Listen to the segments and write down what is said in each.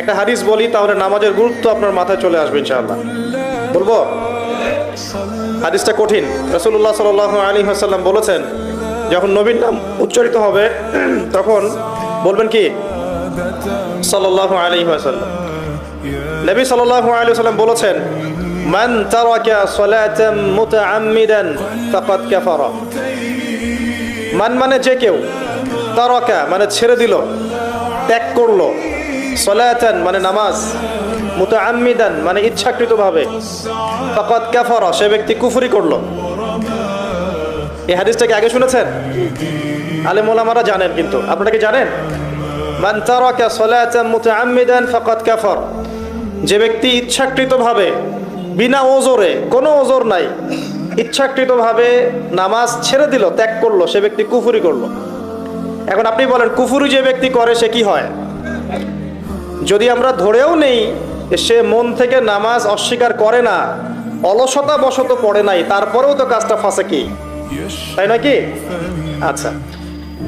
একটা হাদিস বলি, তাহলে নামাজের গুরুত্ব আপনার মাথায় চলে আসবে ইনশাআল্লাহ। বলব? হাদিসটা কঠিন। রসুল্লাহ সাল আলী হাসাল্লাম বলেছেন, যখন নবীর নাম উচ্চারিত হবে, তখন বলবেন কি? সাল্লাহ আলী হাসাল্লাম নবী সাল্লাহ আলী সাল্লাম বলেছেন, মান তারাকা সালাতাম মুতাআম্মিদান ফাকাদ কাফারা। মান মানে যে কেউ, তারাকা মানে ছেড়ে দিল, ত্যাগ করল। সলাতান মানে নামাজ। মুতাআম্মিদান মানে ইচ্ছাকৃতভাবে। ফাকাদ কাফারা, সে ব্যক্তি কুফরি করল। এই হাদিসটাকে আগে শুনেছেন? আলেম ওলামারা জানেন কিন্তু। আপনারা কি জানেন? মান তারাকা সালাতান মুতাআম্মিদান ফাকাদ কাফার। যে ব্যক্তি ইচ্ছাকৃতভাবে, বিনা ওজোরে, কোনো ওজোর নাই, ইচ্ছাকৃতভাবে নামাজ ছেড়ে দিল, ত্যাগ করল, সে ব্যক্তি কুফুরি করল। এখন আপনি বলেন, কুফুরি যে ব্যক্তি করে, সে কি হয়? যদি আমরা ধরেও নেই সে মন থেকে নামাজ অস্বীকার করে না অলসতা বশত পড়ে নাই, তারপরেও তো কাজটা ফাঁসে কি? তাই নয় কি? আচ্ছা।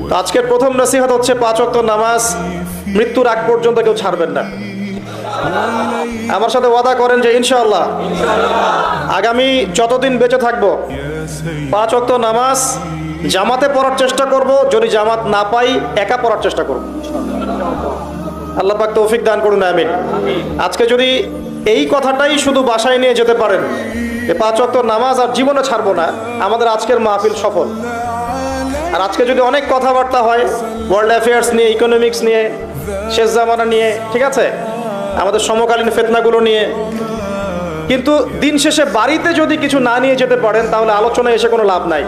তো আজকের প্রথম নসিহত হচ্ছে পাঁচ ওয়াক্ত নামাজ, মৃত্যুর আগ পর্যন্ত কেউ ছাড়বেন না। আমার সাথে ওয়াদা করেন যে ইনশাআল্লাহ আগামী যতদিন বেঁচে থাকব, পাঁচ নামাজ জামাতে পড়ার চেষ্টা করব, যদি জামাত না পাই, একা পড়ার চেষ্টা করব। আল্লাহ পাক তৌফিক দান করুন, আমিন। আজকে যদি এই কথাটাই শুধু বাসায় নিয়ে যেতে পারেন, যে পাঁচ ওয়াক্ত নামাজ আর জীবনে ছাড়বো না, আমাদের আজকের মাহফিল সফল। আর আজকে যদি অনেক কথাবার্তা হয় ওয়ার্ল্ড অ্যাফেয়ার্স নিয়ে ইকোনমিক্স নিয়ে, শেষ জামানা নিয়ে, ঠিক আছে? আমাদের সমকালীন ফেতনাগুলো নিয়ে। কিন্তু দিন শেষে বাড়িতে যদি কিছু না নিয়ে যেতে পারেন, তাহলে আলোচনায় এসে কোনো লাভ নাই।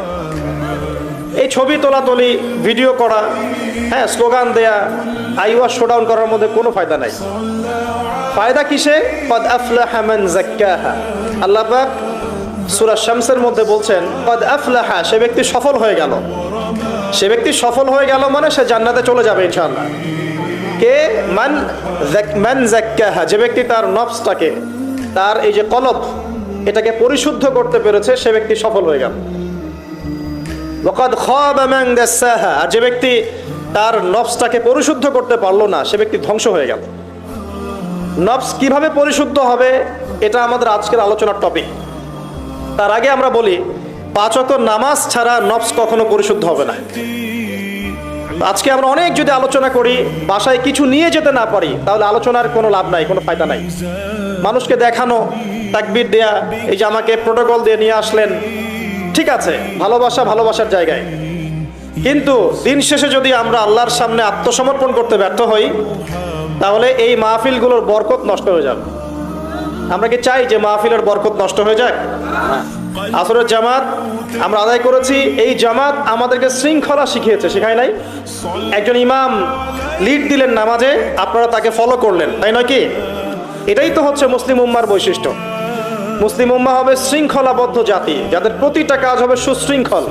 এই ছবি তোলাতুলি ভিডিও করা হ্যাঁ স্লোগান দেয়া আইওয়া শোডাউন করার মধ্যে কোনো ফায়দা নাই। ফায়দা কিসে? কদ আফলাহা মান যাক্কাহা আল্লাহ পাক সূরা শামসের মধ্যে বলছেন কদ আফলাহা সে ব্যক্তি সফল হয়ে গেল। সে ব্যক্তি সফল হয়ে গেল মানে সে জান্নাতে চলে যাবে, ইনশাআল্লাহ। কে? মান মান যাক্কাহা যে ব্যক্তি তার নফসটাকে, তার এই যে কলব, এটাকে পরিশুদ্ধ করতে পেরেছে, সে ব্যক্তি সফল হয়ে গেল। খাবা আর যে ব্যক্তি তার নফসটাকে পরিশুদ্ধ করতে পারল না, সে ব্যক্তি ধ্বংস হয়ে গেল। নফস কীভাবে পরিশুদ্ধ হবে, এটা আমাদের আজকের আলোচনার টপিক তার আগে আমরা বলি, পাঁচ ওয়াক্ত নামাজ ছাড়া নফস কখনো পরিশুদ্ধ হবে না। আজকে আমরা অনেক যদি আলোচনা করি, বাসায় কিছু নিয়ে যেতে না পারি, তাহলে আলোচনার কোনো লাভ নাই, কোনো ফায়দা নাই। মানুষকে দেখানো, তাকবির দেয়া, এই যে আমাকে প্রোটোকল দিয়ে নিয়ে আসলেন ঠিক আছে, ভালোবাসা ভালোবাসার জায়গায়। কিন্তু দিন শেষে যদি আমরা আল্লাহর সামনে আত্মসমর্পণ করতে ব্যর্থ হই, তাহলে এই মাহফিলগুলোর বরকত নষ্ট হয়ে যাবে। আমরা কি চাই যে মাহফিলের বরকত নষ্ট হয়ে যাক? আসরের জামাত, আমরা আদায় করেছি, এই জামাত আমাদেরকে শৃঙ্খলা শিখিয়েছে, শেখায় নাই? একজন ইমাম লিড দিলেন নামাজে, আপনারা তাকে ফলো করলেন, তাই নয় কি? এটাই তো হচ্ছে মুসলিম উম্মার বৈশিষ্ট্য। মুসলিম উম্মা হবে শৃঙ্খলাবদ্ধ জাতি যাদের প্রতিটা কাজ হবে সুশৃঙ্খল।